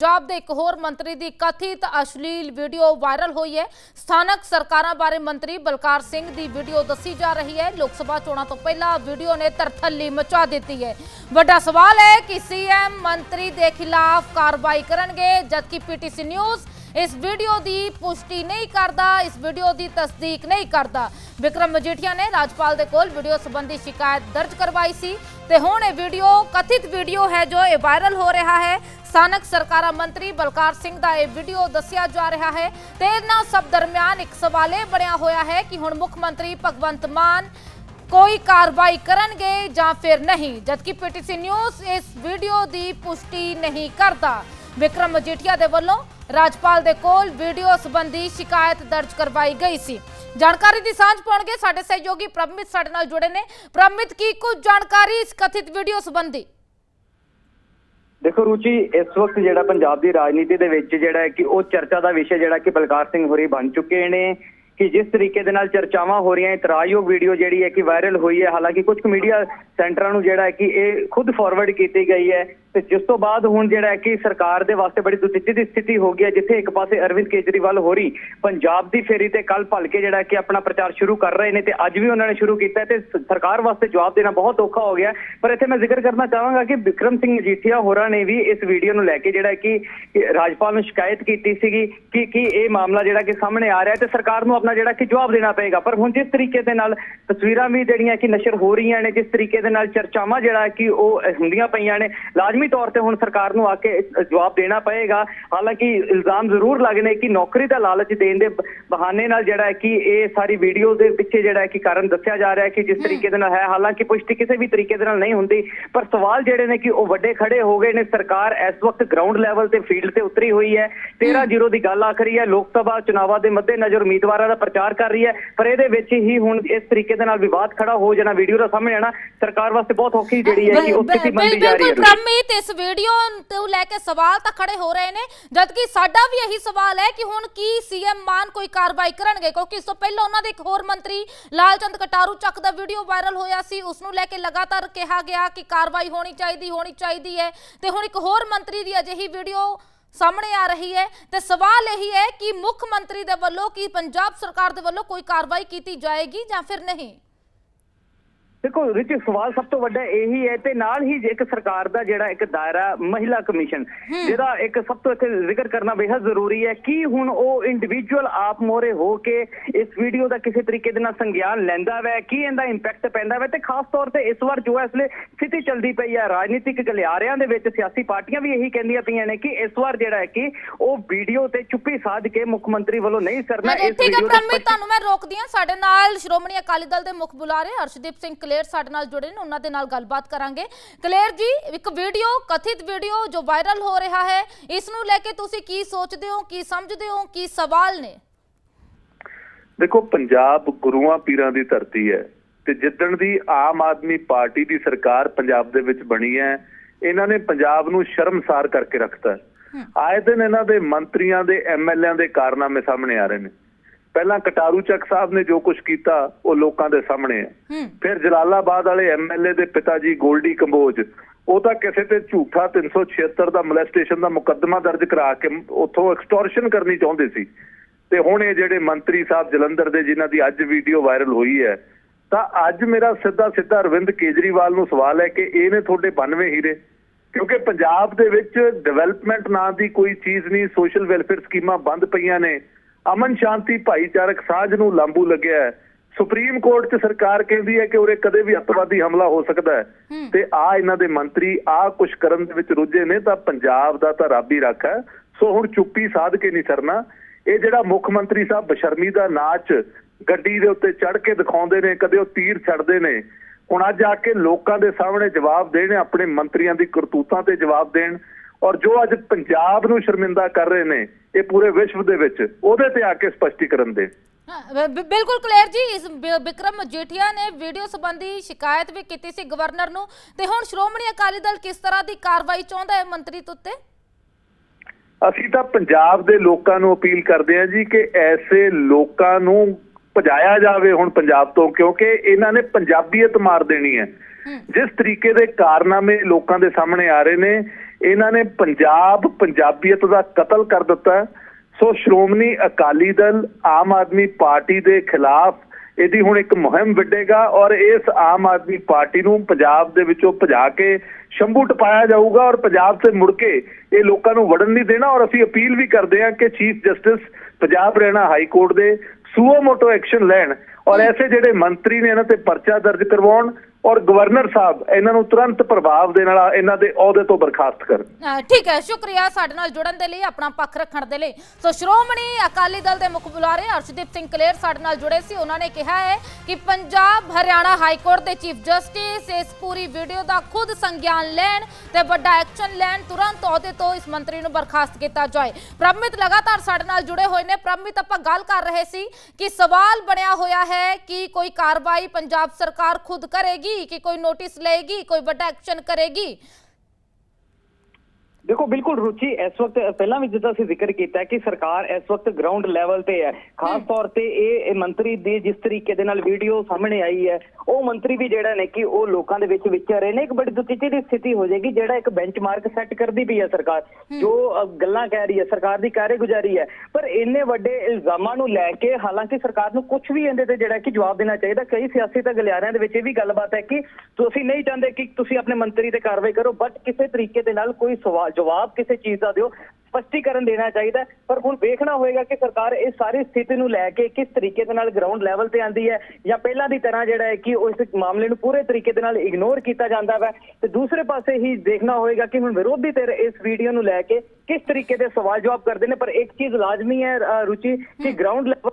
ਪੰਜਾਬ ਦੇ ਇੱਕ ਹੋਰ ਮੰਤਰੀ ਦੀ ਕਥਿਤ ਅਸ਼ਲੀਲ ਵੀਡੀਓ ਵਾਇਰਲ ਹੋਈ ਹੈ। ਸਥਾਨਕ ਸਰਕਾਰਾਂ ਬਾਰੇ ਮੰਤਰੀ ਬਲਕਾਰ ਸਿੰਘ ਦੀ ਵੀਡੀਓ ਦੱਸੀ ਜਾ ਰਹੀ ਹੈ। ਲੋਕ ਸਭਾ ਚੋਣਾਂ ਤੋਂ ਪਹਿਲਾਂ ਵੀਡੀਓ ਨੇ ਤਰਥੱਲੀ ਮਚਾ ਦਿੱਤੀ ਹੈ। ਵੱਡਾ ਸਵਾਲ ਹੈ ਕਿ ਸੀਐਮ ਮੰਤਰੀ ਦੇ ਖਿਲਾਫ ਕਾਰਵਾਈ ਕਰਨਗੇ, ਜਦਕਿ ਪੀਟੀਸੀ ਨਿਊਜ਼ ਇਸ ਵੀਡੀਓ ਦੀ ਪੁਸ਼ਟੀ ਨਹੀਂ ਕਰਦਾ, ਇਸ ਵੀਡੀਓ ਦੀ ਤਸਦੀਕ ਨਹੀਂ ਕਰਦਾ। ਵਿਕਰਮ ਮਜੀਠੀਆ ਨੇ ਰਾਜਪਾਲ ਦੇ ਕੋਲ ਵੀਡੀਓ ਸੰਬੰਧੀ ਸ਼ਿਕਾਇਤ ਦਰਜ ਕਰਵਾਈ ਸੀ ਤੇ ਹੁਣ ਇਹ ਵੀਡੀਓ ਕਥਿਤ ਵੀਡੀਓ ਹੈ ਜੋ ਇਹ ਵਾਇਰਲ ਹੋ ਰਿਹਾ ਹੈ। ਸਥਾਨਕ ਸਰਕਾਰਾਂ ਮੰਤਰੀ ਬਲਕਾਰ ਸਿੰਘ ਦਾ ਇਹ ਵੀਡੀਓ ਦੱਸਿਆ ਜਾ ਰਿਹਾ ਹੈ ਤੇ ਇਹਨਾਂ ਸਭ ਦਰਮਿਆਨ ਇੱਕ ਸਵਾਲ ਇਹ ਬਣਿਆ ਹੋਇਆ ਹੈ ਕਿ ਹੁਣ ਮੁੱਖ ਮੰਤਰੀ ਭਗਵੰਤ ਮਾਨ ਕੋਈ ਕਾਰਵਾਈ ਕਰਨਗੇ ਜਾਂ ਫਿਰ ਨਹੀਂ, ਜਦਕਿ ਪੀਟੀਸੀ ਨਿਊਜ਼ ਇਸ ਵੀਡੀਓ ਦੀ ਪੁਸ਼ਟੀ ਨਹੀਂ ਕਰਦਾ। ਵਿਕਰਮ ਮਜੀਠੀਆ ਦੇ ਵੱਲੋਂ ਰਾਜਪਾਲ ਦੇ ਕੋਲ ਵੀਡੀਓ ਸੰਬੰਧੀ ਸ਼ਿਕਾਇਤ ਦਰਜ ਕਰਵਾਈ ਗਈ ਸੀ। ਜਾਣਕਾਰੀ ਦੀ ਸਾਂਝ ਪਾਉਣਗੇ ਸਾਡੇ ਸਹਿਯੋਗੀ ਪ੍ਰਭਮਿਤ ਸਾਡੇ ਨਾਲ ਜੁੜੇ ਨੇ। ਪ੍ਰਭਮਿਤ, ਕੀ ਕੁਝ ਜਾਣਕਾਰੀ ਇਸ ਕਥਿਤ ਵੀਡੀਓ ਸੰਬੰਧੀ? ਦੇਖੋ ਰੁਚੀ, ਇਸ ਵਕਤ ਜਿਹੜਾ ਪੰਜਾਬ ਦੀ ਰਾਜਨੀਤੀ ਦੇ ਵਿੱਚ ਜਿਹੜਾ ਹੈ ਕਿ ਉਹ ਚਰਚਾ ਦਾ ਵਿਸ਼ਾ ਜਿਹੜਾ ਕਿ ਬਲਕਾਰ ਸਿੰਘ ਹੋਰੀ ਬਣ ਚੁੱਕੇ ਨੇ ਕਿ ਜਿਸ ਤਰੀਕੇ ਦੇ ਨਾਲ ਚਰਚਾਵਾਂ ਹੋ ਰਹੀਆਂ ਇਤਰਾਜ਼ਯੋਗ ਵੀਡੀਓ ਜਿਹੜੀ ਹੈ ਕਿ ਵਾਇਰਲ ਹੋਈ ਹੈ। ਹਾਲਾਂਕਿ ਕੁਝ ਮੀਡੀਆ ਸੈਂਟਰਾਂ ਨੂੰ ਜਿਹੜਾ ਹੈ ਕਿ ਇਹ ਖੁਦ ਫਾਰਵਰਡ ਕੀਤੀ ਗਈ ਹੈ ਤੇ ਜਿਸ ਤੋਂ ਬਾਅਦ ਹੁਣ ਜਿਹੜਾ ਹੈ ਕਿ ਸਰਕਾਰ ਦੇ ਵਾਸਤੇ ਬੜੀ ਦੁਚਿੱਤੀ ਦੀ ਸਥਿਤੀ ਹੋ ਗਈ ਹੈ, ਜਿੱਥੇ ਇੱਕ ਪਾਸੇ ਅਰਵਿੰਦ ਕੇਜਰੀਵਾਲ ਹੋਰੀ ਪੰਜਾਬ ਦੀ ਫੇਰੀ ਤੇ ਕੱਲ ਭਲ ਕੇ ਜਿਹੜਾ ਕਿ ਆਪਣਾ ਪ੍ਰਚਾਰ ਸ਼ੁਰੂ ਕਰ ਰਹੇ ਨੇ ਤੇ ਅੱਜ ਵੀ ਉਹਨਾਂ ਨੇ ਸ਼ੁਰੂ ਕੀਤਾ ਤੇ ਸਰਕਾਰ ਵਾਸਤੇ ਜਵਾਬ ਦੇਣਾ ਬਹੁਤ ਔਖਾ ਹੋ ਗਿਆ। ਪਰ ਇੱਥੇ ਮੈਂ ਜ਼ਿਕਰ ਕਰਨਾ ਚਾਹਾਂਗਾ ਕਿ ਵਿਕਰਮ ਸਿੰਘ ਮਜੀਠੀਆ ਹੋਰਾਂ ਨੇ ਵੀ ਇਸ ਵੀਡੀਓ ਨੂੰ ਲੈ ਕੇ ਜਿਹੜਾ ਕਿ ਰਾਜਪਾਲ ਨੂੰ ਸ਼ਿਕਾਇਤ ਕੀਤੀ ਸੀਗੀ ਕਿ ਕਿ ਇਹ ਮਾਮਲਾ ਜਿਹੜਾ ਕਿ ਸਾਹਮਣੇ ਆ ਰਿਹਾ ਤੇ ਸਰਕਾਰ ਨੂੰ ਆਪਣਾ ਜਿਹੜਾ ਕਿ ਜਵਾਬ ਦੇਣਾ ਪਏਗਾ। ਪਰ ਹੁਣ ਜਿਸ ਤਰੀਕੇ ਦੇ ਨਾਲ ਤਸਵੀਰਾਂ ਵੀ ਜਿਹੜੀਆਂ ਕਿ ਨਸ਼ਰ ਹੋ ਰਹੀਆਂ ਨੇ, ਜਿਸ ਤਰੀਕੇ ਦੇ ਨਾਲ ਚਰਚਾਵਾਂ ਜਿਹੜਾ ਕਿ ਉਹ ਹੁੰਦੀਆਂ ਪਈਆਂ ਨੇ ਲਾਜ ਲਾਜ਼ਮੀ ਤੌਰ ਤੇ ਹੁਣ ਸਰਕਾਰ ਨੂੰ ਆ ਕੇ ਜਵਾਬ ਦੇਣਾ ਪਏਗਾ। ਹਾਲਾਂਕਿ ਇਲਜ਼ਾਮ ਜ਼ਰੂਰ ਲੱਗਨੇ ਕਿ ਨੌਕਰੀ ਦਾ ਲਾਲਚ ਦੇਣ ਦੇ ਬਹਾਨੇ ਨਾਲ ਜਿਹੜਾ ਹੈ ਕਿ ਇਹ ਸਾਰੀ ਵੀਡੀਓ ਦੇ ਪਿੱਛੇ ਜਿਹੜਾ ਹੈ ਕਿ ਕਾਰਨ ਦੱਸਿਆ ਜਾ ਰਿਹਾ ਹੈ ਕਿ ਜਿਸ ਤਰੀਕੇ ਦੇ ਨਾਲ ਹੈ। ਹਾਲਾਂਕਿ ਪੁਸ਼ਟੀ ਕਿਸੇ ਵੀ ਤਰੀਕੇ ਦੇ ਨਾਲ ਨਹੀਂ ਹੁੰਦੀ ਪਰ ਸਵਾਲ ਜਿਹੜੇ ਨੇ ਕਿ ਉਹ ਵੱਡੇ ਖੜੇ ਹੋ ਗਏ ਨੇ। ਸਰਕਾਰ ਇਸ ਵਕਤ ਗਰਾਊਂਡ ਲੈਵਲ ਤੇ ਫੀਲਡ ਤੇ ਉਤਰੀ ਹੋਈ ਹੈ। 13 ਜ਼ੀਰੋ ਦੀ ਗੱਲ ਆਖ ਰਹੀ ਹੈ। ਲੋਕ ਸਭਾ ਚੁਣਾਵਾਂ ਦੇ ਮੱਦੇਨਜ਼ਰ ਉਮੀਦਵਾਰਾਂ ਦਾ ਪ੍ਰਚਾਰ ਕਰ ਰਹੀ ਹੈ। ਪਰ ਇਹਦੇ ਵਿੱਚ ਹੀ ਹੁਣ ਇਸ ਤਰੀਕੇ ਦੇ ਨਾਲ ਵਿਵਾਦ ਖੜਾ ਹੋ ਜਾਣਾ ਵੀਡੀਓ ਦਾ ਸਾਹਮਣੇ ਆਣਾ ਸਰਕਾਰ ਵਾਸਤੇ ਬਹੁਤ ਔਖੀ ਜਿਹੜੀ ਹੈ ਕਿ ਉਹ ਸਥਿਤੀ ਬਣਦੀ ਜਾ ਰਹੀ ਹੈ। ਬਿਲਕੁਲ ਇਸ ਵੀਡੀਓ ਤੋਂ ਲੈ ਕੇ ਸਵਾਲ ਤਾਂ ਖੜੇ ਹੋ ਰਹੇ ਨੇ, ਜਦਕਿ ਸਾਡਾ ਵੀ ਇਹੀ ਸਵਾਲ ਹੈ ਕਿ ਹੁਣ ਕੀ ਸੀਐਮ ਮਾਨ ਕੋਈ ਕਾਰਵਾਈ ਕਰਨਗੇ? ਕਿਉਂਕਿ ਇਸ ਤੋਂ ਪਹਿਲਾਂ ਉਹਨਾਂ ਦੇ ਇੱਕ ਹੋਰ ਮੰਤਰੀ ਲਾਲਚੰਦ ਕਟਾਰੂ ਚੱਕ ਦਾ ਵੀਡੀਓ ਵਾਇਰਲ ਹੋਇਆ ਸੀ। ਉਸ ਨੂੰ ਲੈ ਕੇ ਲਗਾਤਾਰ ਕਿਹਾ ਗਿਆ ਕਿ ਕਾਰਵਾਈ ਹੋਣੀ ਚਾਹੀਦੀ ਹੋਣੀ ਚਾਹੀਦੀ ਹੈ। ਤੇ ਹੁਣ ਇੱਕ ਹੋਰ ਮੰਤਰੀ ਦੀ ਅਜਿਹੀ ਵੀਡੀਓ ਸਾਹਮਣੇ ਆ ਰਹੀ ਹੈ। ਤੇ ਸਵਾਲ ਇਹੀ ਹੈ ਕਿ ਮੁੱਖ ਮੰਤਰੀ ਦੇ ਵੱਲੋਂ ਕੀ ਪੰਜਾਬ ਸਰਕਾਰ ਦੇ ਵੱਲੋਂ ਕੋਈ ਕਾਰਵਾਈ ਕੀਤੀ ਜਾਏਗੀ ਜਾਂ ਫਿਰ ਨਹੀਂ? ਦੇਖੋ ਰਿਚ ਸਵਾਲ ਸਭ ਤੋਂ ਵੱਡਾ ਇਹੀ ਹੈ ਤੇ ਨਾਲ ਹੀ ਇੱਕ ਸਰਕਾਰ ਦਾ ਜਿਹੜਾ ਇੱਕ ਦਾਇਰਾ ਮਹਿਲਾ ਕਮਿਸ਼ਨ ਜਿਹਦਾ ਇੱਕ ਸਭ ਤੋਂ ਇੱਥੇ ਜ਼ਿਕਰ ਕਰਨਾ ਬੇहद ਜ਼ਰੂਰੀ ਹੈ ਕਿ ਹੁਣ ਉਹ ਇੰਡੀਵਿਜੂਅਲ ਆਪ ਮੋਰੇ ਹੋ ਕੇ ਇਸ ਵੀਡੀਓ ਦਾ ਕਿਸੇ ਤਰੀਕੇ ਦੇ ਨਾਲ ਸੰਗਿਆਨ ਲੈਂਦਾ ਵੈ ਕੀ ਇਹਦਾ ਇੰਪੈਕਟ ਪੈਂਦਾ ਵੈ ਤੇ ਖਾਸ ਤੌਰ ਤੇ ਇਸ ਵਾਰ ਜੋ ਹੈ ਇਸ ਲਈ ਸਥਿਤੀ ਚੱਲਦੀ ਪਈ ਹੈ ਰਾਜਨੀਤਿਕ ਗਲਿਆਰਿਆਂ ਦੇ ਵਿੱਚ ਸਿਆਸੀ ਪਾਰਟੀਆਂ ਵੀ ਇਹੀ ਕਹਿੰਦੀਆਂ ਪਈਆਂ ਨੇ ਕਿ ਇਸ ਵਾਰ ਜਿਹੜਾ ਹੈ ਕਿ ਉਹ ਵੀਡੀਓ ਤੇ ਚੁੱਪੀ ਸਾਧ ਕੇ ਮੁੱਖ ਮੰਤਰੀ ਵੱਲੋਂ ਨਹੀਂ ਸਰਨਾ ਹਾਂਜੀ, ਇਸ ਵੀਡੀਓ ਤੁਹਾਨੂੰ ਮੈਂ ਰੋਕਦੀ ਹਾਂ ਸਾਡੇ ਨਾਲ ਸ਼੍ਰੋਮਣੀ ਅਕਾਲੀ ਦਲ ਦੇ ਮੁੱਖ ਬੁਲਾਰੇ ਹਰਸ਼ਦੀਪ ਸਿੰਘ ਕਲੇਰ ਸਾਡੇ ਨਾਲ ਜੁੜੇ ਨੇ ਉਹਨਾਂ ਦੇ ਨਾਲ ਗੱਲਬਾਤ ਕਰਾਂਗੇ। ਕਲੇਰ ਜੀ ਇੱਕ ਵੀਡੀਓ ਕਥਿਤ ਵੀਡੀਓ ਜੋ ਵਾਇਰਲ ਹੋ ਰਿਹਾ ਹੈ ਇਸ ਨੂੰ ਲੈ ਕੇ ਤੁਸੀਂ ਕੀ ਸੋਚਦੇ ਹੋ ਕੀ ਸਮਝਦੇ ਹੋ ਕੀ ਸਵਾਲ ਨੇ? ਦੇਖੋ ਪੰਜਾਬ ਗੁਰੂਆਂ ਪੀਰਾਂ ਦੀ ਧਰਤੀ ਹੈ ਤੇ ਜਿੱਦਣ ਦੀ ਆਮ ਆਦਮੀ ਪਾਰਟੀ ਦੀ ਸਰਕਾਰ ਪੰਜਾਬ ਦੇ ਵਿੱਚ ਬਣੀ ਹੈ ਇਹਨਾਂ ਨੇ ਪੰਜਾਬ ਨੂੰ ਸ਼ਰਮਸਾਰ ਕਰਕੇ ਰੱਖਤਾ। ਆਏ ਦਿਨ ਇਹਨਾਂ ਦੇ ਮੰਤਰੀਆਂ ਦੇ ਐਮਐਲਏਆਂ ਦੇ ਕਾਰਨਾਮੇ ਸਾਹਮਣੇ ਆ ਰਹੇ ਨੇ। ਪਹਿਲਾਂ ਕਟਾਰੂ ਚੱਕ ਸਾਹਿਬ ਨੇ ਜੋ ਕੁਝ ਕੀਤਾ ਉਹ ਲੋਕਾਂ ਦੇ ਸਾਹਮਣੇ ਹੈ। ਫਿਰ ਜਲਾਲਾਬਾਦ ਵਾਲੇ ਐਮਐਲਏ ਦੇ ਪਿਤਾ ਜੀ ਗੋਲਡੀ ਕੰਬੋਜ ਉਹ ਤਾਂ ਕਿਸੇ ਤੇ ਝੂਠਾ 376 ਦਾ ਮੋਲੈਸਟੇਸ਼ਨ ਦਾ ਮੁਕੱਦਮਾ ਦਰਜ ਕਰਾ ਕੇ ਉੱਥੋਂ ਐਕਸਟੋਰਸ਼ਨ ਕਰਨੀ ਚਾਹੁੰਦੇ ਸੀ। ਤੇ ਹੁਣ ਇਹ ਜਿਹੜੇ ਮੰਤਰੀ ਸਾਹਿਬ ਜਲੰਧਰ ਦੇ ਜਿਨ੍ਹਾਂ ਦੀ ਅੱਜ ਵੀਡੀਓ ਵਾਇਰਲ ਹੋਈ ਹੈ ਤਾਂ ਅੱਜ ਮੇਰਾ ਸਿੱਧਾ ਸਿੱਧਾ ਅਰਵਿੰਦ ਕੇਜਰੀਵਾਲ ਨੂੰ ਸਵਾਲ ਹੈ ਕਿ ਇਹ ਨੇ ਤੁਹਾਡੇ 92 ਹੀਰੇ? ਕਿਉਂਕਿ ਪੰਜਾਬ ਦੇ ਵਿੱਚ ਡਿਵੈਲਪਮੈਂਟ ਨਾਂ ਦੀ ਕੋਈ ਚੀਜ਼ ਨਹੀਂ ਸੋਸ਼ਲ ਵੈਲਫੇਅਰ ਸਕੀਮਾਂ ਬੰਦ ਪਈਆਂ ਨੇ। ਅਮਨ ਸ਼ਾਂਤੀ ਭਾਈਚਾਰਕ ਸਾਂਝ ਨੂੰ ਲਾਂਬੂ ਲੱਗਿਆ ਹੈ। ਸੁਪਰੀਮ ਕੋਰਟ 'ਚ ਸਰਕਾਰ ਕਹਿੰਦੀ ਹੈ ਕਿ ਉਰੇ ਕਦੇ ਵੀ ਅੱਤਵਾਦੀ ਹਮਲਾ ਹੋ ਸਕਦਾ ਹੈ। ਤੇ ਆ ਇਹਨਾਂ ਦੇ ਮੰਤਰੀ ਆ ਕੁਛ ਕਰਨ ਦੇ ਵਿੱਚ ਰੁੱਝੇ ਨੇ ਤਾਂ ਪੰਜਾਬ ਦਾ ਤਾਂ ਰੱਬ ਹੀ ਰੱਖ ਸੋ ਹੁਣ ਚੁੱਪੀ ਸਾਧ ਕੇ ਨਹੀਂ ਸਰਨਾ। ਇਹ ਜਿਹੜਾ ਮੁੱਖ ਮੰਤਰੀ ਸਾਹਿਬ ਬਸ਼ਰਮੀ ਦਾ ਨਾਚ ਗੱਡੀ ਦੇ ਉੱਤੇ ਚੜ ਕੇ ਦਿਖਾਉਂਦੇ ਨੇ ਕਦੇ ਉਹ ਤੀਰ ਛੱਡਦੇ ਨੇ। ਹੁਣ ਅੱਜ ਆ ਕੇ ਲੋਕਾਂ ਦੇ ਸਾਹਮਣੇ ਜਵਾਬ ਦੇਣ ਆਪਣੇ ਮੰਤਰੀਆਂ ਦੀ ਕਰਤੂਤਾਂ ਤੇ ਜਵਾਬ ਦੇਣ। ਔਰ ਜੋ ਅੱਜ ਪੰਜਾਬ ਨੂੰ ਸ਼ਰਮਿੰਦਾ ਕਰ ਰਹੇ ਨੇ ਇਹ ਪੂਰੇ ਵਿਸ਼ਵ ਦੇ ਵਿੱਚ ਉਹਦੇ ਤੇ ਆ ਕੇ ਸਪਸ਼ਟੀਕਰਨ ਬ- ਬਿਲਕੁਲ ਕਲੀਅਰ ਜੀ ਇਸ ਬਿ- ਵਿਕਰਮ ਮਜੀਠੀਆ ਨੇ ਵੀਡੀਓ ਸੰਬੰਧੀ ਸ਼ਿਕਾਇਤ ਵੀ ਕੀਤੀ ਸੀ ਗਵਰਨਰ ਨੂੰ। ਤੇ ਹੁਣ ਸ਼੍ਰੋਮਣੀ ਅਕਾਲੀ ਦਲ ਕਿਸ ਤਰ੍ਹਾਂ ਦੀ ਕਾਰਵਾਈ ਚਾਹੁੰਦਾ ਹੈ ਮੰਤਰੀ ਤੋਂ ਉੱਤੇ? ਅਸੀਂ ਤਾਂ ਪੰਜਾਬ ਦੇ ਲੋਕਾਂ ਨੂੰ ਅਪੀਲ ਕਰਦੇ ਹਾਂ ਜੀ ਕਿ ਐਸੇ ਲੋਕਾਂ ਨੂੰ ਭਜਾਇਆ ਜਾਵੇ ਹੁਣ ਪੰਜਾਬ ਤੋਂ ਕਿਉਂਕਿ ਇਹਨਾਂ ਨੇ ਪੰਜਾਬੀਅਤ ਮਾਰ ਦੇਣੀ ਹੂੰ। ਜਿਸ ਤਰੀਕੇ ਦੇ ਕਾਰਨਾਮੇ ਲੋਕਾਂ ਦੇ ਸਾਹਮਣੇ ਆ ਰਹੇ ਨੇ ਇਹਨਾਂ ਨੇ ਪੰਜਾਬ ਪੰਜਾਬੀਅਤ ਦਾ ਕਤਲ ਕਰ ਦਿੱਤਾ। ਸੋ ਸ਼੍ਰੋਮਣੀ ਅਕਾਲੀ ਦਲ ਆਮ ਆਦਮੀ ਪਾਰਟੀ ਦੇ ਖਿਲਾਫ ਇਹਦੀ ਹੁਣ ਇੱਕ ਮੁਹਿੰਮ ਵਿੱਢੇਗਾ ਔਰ ਇਸ ਆਮ ਆਦਮੀ ਪਾਰਟੀ ਨੂੰ ਪੰਜਾਬ ਦੇ ਵਿੱਚੋਂ ਭਜਾ ਕੇ ਸ਼ੰਭੂ ਟਪਾਇਆ ਜਾਊਗਾ ਔਰ ਪੰਜਾਬ ਤੇ ਮੁੜ ਕੇ ਇਹ ਲੋਕਾਂ ਨੂੰ ਵੜਨ ਨਹੀਂ ਦੇਣਾ ਔਰ ਅਸੀਂ ਅਪੀਲ ਵੀ ਕਰਦੇ ਹਾਂ ਕਿ ਚੀਫ ਜਸਟਿਸ ਪੰਜਾਬ ਰਹਿਣਾ ਹਾਈ ਕੋਰਟ ਦੇ ਸੂਓ ਮੋਟੋ ਐਕਸ਼ਨ ਲੈਣ ਔਰ ਐਸੇ ਜਿਹੜੇ ਮੰਤਰੀ ਨੇ ਇਹਨਾਂ ਤੇ ਪਰਚਾ ਦਰਜ ਕਰਵਾਉਣ ਔਰ ਗਵਰਨਰ ਸਾਹਿਬ, ਇਹਨਾਂ ਨੂੰ ਤੁਰੰਤ ਪ੍ਰਭਾਵ ਦੇ ਨਾਲ ਇਹਨਾਂ ਦੇ ਅਹੁਦੇ ਤੋਂ ਬਰਖਾਸਤ ਕਰਨ। ਠੀਕ ਹੈ, ਸ਼ੁਕਰੀਆ ਸਾਡੇ ਨਾਲ ਜੁੜਨ ਦੇ ਲਈ, ਆਪਣਾ ਪੱਖ ਰੱਖਣ ਦੇ ਲਈ। ਸੋ ਸ਼੍ਰੋਮਣੀ ਅਕਾਲੀ ਦਲ ਦੇ ਮੁੱਖ ਬੁਲਾਰੇ ਅਰਸ਼ਦੀਪ ਸਿੰਘ ਕਲੇਰ ਸਾਡੇ ਨਾਲ ਜੁੜੇ ਸੀ। ਉਹਨਾਂ ਨੇ ਕਿਹਾ ਹੈ ਕਿ ਪੰਜਾਬ ਹਰਿਆਣਾ ਹਾਈ ਕੋਰਟ ਦੇ ਚੀਫ ਜਸਟਿਸ ਇਸ ਪੂਰੀ ਵੀਡੀਓ ਦਾ ਖੁਦ ਸੰਗਿਆਨ ਲੈਣ ਤੇ ਵੱਡਾ ਐਕਸ਼ਨ ਲੈਣ, ਤੁਰੰਤ ਅਹੁਦੇ ਤੋਂ ਇਸ ਮੰਤਰੀ ਨੂੰ ਬਰਖਾਸਤ ਕੀਤਾ ਜਾਏ। ਪ੍ਰਮਿਤ ਲਗਾਤਾਰ ਸਾਡੇ ਨਾਲ ਜੁੜੇ ਹੋਏ ਨੇ। ਪ੍ਰਮਿਤ ਆਪਾਂ ਗੱਲ ਕਰ ਰਹੇ ਸੀ ਕਿ ਸਵਾਲ ਬਣਿਆ ਹੋਇਆ ਹੈ ਕਿ ਕੋਈ ਕਾਰਵਾਈ ਪੰਜਾਬ ਸਰਕਾਰ ਖੁਦ ਕਰੇਗੀ ਕਿ ਕੋਈ ਨੋਟਿਸ ਲਏਗੀ ਕੋਈ ਵੱਡਾ ਐਕਸ਼ਨ ਕਰੇਗੀ? ਦੇਖੋ ਬਿਲਕੁਲ ਰੁਚੀ ਇਸ ਵਕਤ ਪਹਿਲਾਂ ਵੀ ਜਿੱਦਾਂ ਅਸੀਂ ਜ਼ਿਕਰ ਕੀਤਾ ਹੈ ਕਿ ਸਰਕਾਰ ਇਸ ਵਕਤ ਗਰਾਊਂਡ ਲੈਵਲ ਤੇ ਹੈ। ਖਾਸ ਤੌਰ ਤੇ ਇਹ ਮੰਤਰੀ ਦੀ ਜਿਸ ਤਰੀਕੇ ਦੇ ਨਾਲ ਵੀਡੀਓ ਸਾਹਮਣੇ ਆਈ ਹੈ ਉਹ ਮੰਤਰੀ ਵੀ ਜਿਹੜਾ ਨੇ ਕਿ ਉਹ ਲੋਕਾਂ ਦੇ ਵਿੱਚ ਵਿਚਰ ਰਹੇ ਨੇ ਇੱਕ ਬੜੀ ਦੁਚਿੱਤੀ ਦੀ ਸਥਿਤੀ ਹੋ ਜਾਏਗੀ ਜਿਹੜਾ ਇੱਕ ਬੈਂਚਮਾਰਕ ਸੈੱਟ ਕਰਦੀ ਪਈ ਹੈ ਸਰਕਾਰ ਜੋ ਗੱਲਾਂ ਕਹਿ ਰਹੀ ਹੈ ਸਰਕਾਰ ਦੀ ਕਾਰਗੁਜ਼ਾਰੀ ਹੈ ਪਰ ਇੰਨੇ ਵੱਡੇ ਇਲਜ਼ਾਮਾਂ ਨੂੰ ਲੈ ਕੇ ਹਾਲਾਂਕਿ ਸਰਕਾਰ ਨੂੰ ਕੁਝ ਵੀ ਇਹਦੇ ਤੇ ਜਿਹੜਾ ਕਿ ਜਵਾਬ ਦੇਣਾ ਚਾਹੀਦਾ ਕਈ ਸਿਆਸੀ ਤਾਂ ਗਲਿਆਰਿਆਂ ਦੇ ਵਿੱਚ ਇਹ ਵੀ ਗੱਲਬਾਤ ਹੈ ਕਿ ਤੁਸੀਂ ਨਹੀਂ ਚਾਹੁੰਦੇ ਕਿ ਤੁਸੀਂ ਆਪਣੇ ਮੰਤਰੀ ਤੇ ਕਾਰਵਾਈ ਕਰੋ ਬਟ ਕਿਸੇ ਤਰੀਕੇ ਦੇ ਨਾਲ ਕੋਈ ਸਵਾਲ ਜਵਾਬ ਕਿਸੇ ਚੀਜ਼ ਦਾ ਦਿਓ ਸਪਸ਼ਟੀਕਰਨ ਦੇਣਾ ਚਾਹੀਦਾ ਪਰ ਹੁਣ ਵੇਖਣਾ ਹੋਏਗਾ ਕਿ ਸਰਕਾਰ ਇਸ ਸਾਰੀ ਸਥਿਤੀ ਨੂੰ ਲੈ ਕੇ ਕਿਸ ਤਰੀਕੇ ਦੇ ਨਾਲ ਗਰਾਊਂਡ ਲੈਵਲ ਤੇ ਆਂਦੀ ਹੈ ਜਾਂ ਪਹਿਲਾਂ ਦੀ ਤਰ੍ਹਾਂ ਜਿਹੜਾ ਹੈ ਕਿ ਉਸ ਮਾਮਲੇ ਨੂੰ ਪੂਰੇ ਤਰੀਕੇ ਦੇ ਨਾਲ ਇਗਨੋਰ ਕੀਤਾ ਜਾਂਦਾ ਹੈ ਤੇ ਦੂਸਰੇ ਪਾਸੇ ਹੀ ਦੇਖਣਾ ਹੋਏਗਾ ਕਿ ਹੁਣ ਵਿਰੋਧੀ ਧਿਰ ਇਸ ਵੀਡੀਓ ਨੂੰ ਲੈ ਕੇ ਕਿਸ ਤਰੀਕੇ ਦੇ ਸਵਾਲ ਜਵਾਬ ਕਰਦੇ ਨੇ। ਪਰ ਇੱਕ ਚੀਜ਼ ਲਾਜ਼ਮੀ ਹੈ ਰੁਚੀ, ਕਿ ਗਰਾਊਂਡ ਲੈਵਲ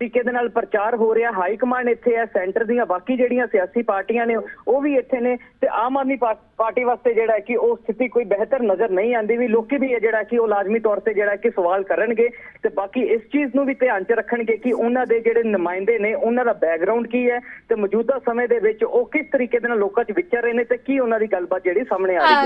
ਤਰੀਕੇ ਦੇ ਨਾਲ ਪ੍ਰਚਾਰ ਹੋ ਰਿਹਾ, ਹਾਈ ਕਮਾਂਡ ਇੱਥੇ ਹੈ, ਸੈਂਟਰ ਦੀਆਂ ਬਾਕੀ ਜਿਹੜੀਆਂ ਸਿਆਸੀ ਪਾਰਟੀਆਂ ਨੇ, ਉਹ ਵੀ ਇੱਥੇ ਨੇ ਤੇ ਆਮ ਆਦਮੀ ਪਾਰਟੀ ਵਾਸਤੇ ਜਿਹੜਾ ਕਿ ਉਹ ਸਥਿਤੀ ਕੋਈ ਬਿਹਤਰ ਨਜ਼ਰ ਨਹੀਂ ਆਂਦੀ ਵੀ ਲੋਕੀ ਵੀ ਇਹ ਜਿਹੜਾ ਕਿ ਉਹ ਲਾਜ਼ਮੀ ਤੌਰ ਤੇ ਜਿਹੜਾ ਕਿ ਸਵਾਲ ਕਰਨਗੇ ਤੇ ਬਾਕੀ ਇਸ ਚੀਜ਼ ਨੂੰ ਵੀ ਧਿਆਨ 'ਚ ਰੱਖਣਗੇ ਕਿ ਉਹਨਾਂ ਦੇ ਜਿਹੜੇ ਨੁਮਾਇੰਦੇ ਨੇ, ਉਹਨਾਂ ਦਾ ਬੈਕਗ੍ਰਾਉਂਡ ਕੀ ਹੈ ਤੇ ਮੌਜੂਦਾ ਸਮੇਂ ਦੇ ਵਿੱਚ ਉਹ ਕਿਸ ਤਰੀਕੇ ਦੇ ਨਾਲ ਲੋਕਾਂ 'ਚ ਵਿਚਰ ਰਹੇ ਨੇ ਤੇ ਕੀ ਉਹਨਾਂ ਦੀ ਗੱਲਬਾਤ ਜਿਹੜੀ ਸਾਹਮਣੇ ਆ ਰਹੀ ਹੈ।